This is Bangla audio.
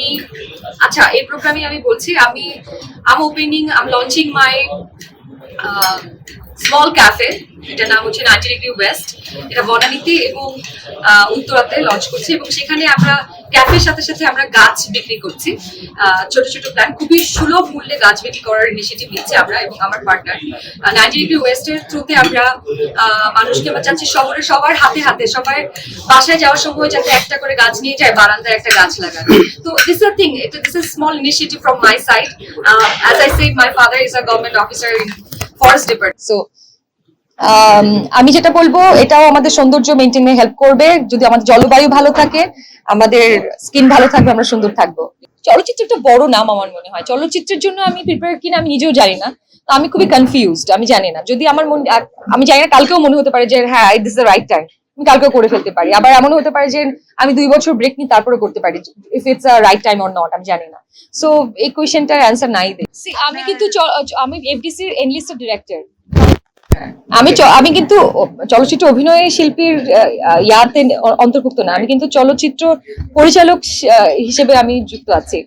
আমি আচ্ছা এই প্রোগ্রামে আমি বলছি আমি আম opening um launching my small cafe এটার নাম হচ্ছে নাইনটি ডিগ্রি ওয়েস্ট এটা বনানীতে এবং উত্তরাতে লঞ্চ করছি এবং সেখানে আমরা ক্যাফের সাথে সাথে আমরা গাছ বিক্রি করছি। ছোট ছোট প্ল্যান খুবই সুলভ মূল্যে গাছ বিক্রি করার ইনিশিয়েটিভ নিচ্ছে আমরা এবং আমার পার্টনার নাইনটি ডিগ্রি ওয়েস্টের থ্রুতে আমরা মানুষকে চাচ্ছি শহরে সবার হাতে হাতে, সবার বাসায় যাওয়ার সময় যাতে একটা করে গাছ নিয়ে যায়, বারান্দায় একটা গাছ লাগানো তো this a thing this is small initiative from my side as I said my father is a government officer in forest department so আমি যেটা বলব, এটাও আমাদের সৌন্দর্য মেনটেনে হেল্প করবে। যদি আমাদের জলবায়ু ভালো থাকে, আমাদের স্কিন ভালো থাকবে, আমরা সুন্দর থাকব। চলচ্চিত্র একটা বড় নাম আমার মনে হয়। চলচ্চিত্রের জন্য আমি প্রিপেয়ার কিনা আমি নিজেও জানি না। আমি খুবই কনফিউজড আমি জানি না। যদি আমার মন আমি জানি না, কালকেও মনে হতে পারে যে হ্যাঁ it is the right time আমি কালকেও করে ফেলতে পারি। আবার এমনও হতে পারে যে আমি দুই বছর ব্রেক নিই তারপরে করতে পারি। If it's a right time or not আমি জানি না। সো এই কোয়েশ্চেনটার অ্যান্সার নাই দে। আমি কিন্তু আমি এফডিসির এনলিস্টেড ডিরেক্টর আমি আমি কিন্তু চলচ্চিত্র অভিনয় শিল্পীর ইয়াতে অন্তর্ভুক্ত না। আমি কিন্তু চলচ্চিত্র পরিচালক হিসেবে আমি যুক্ত আছি।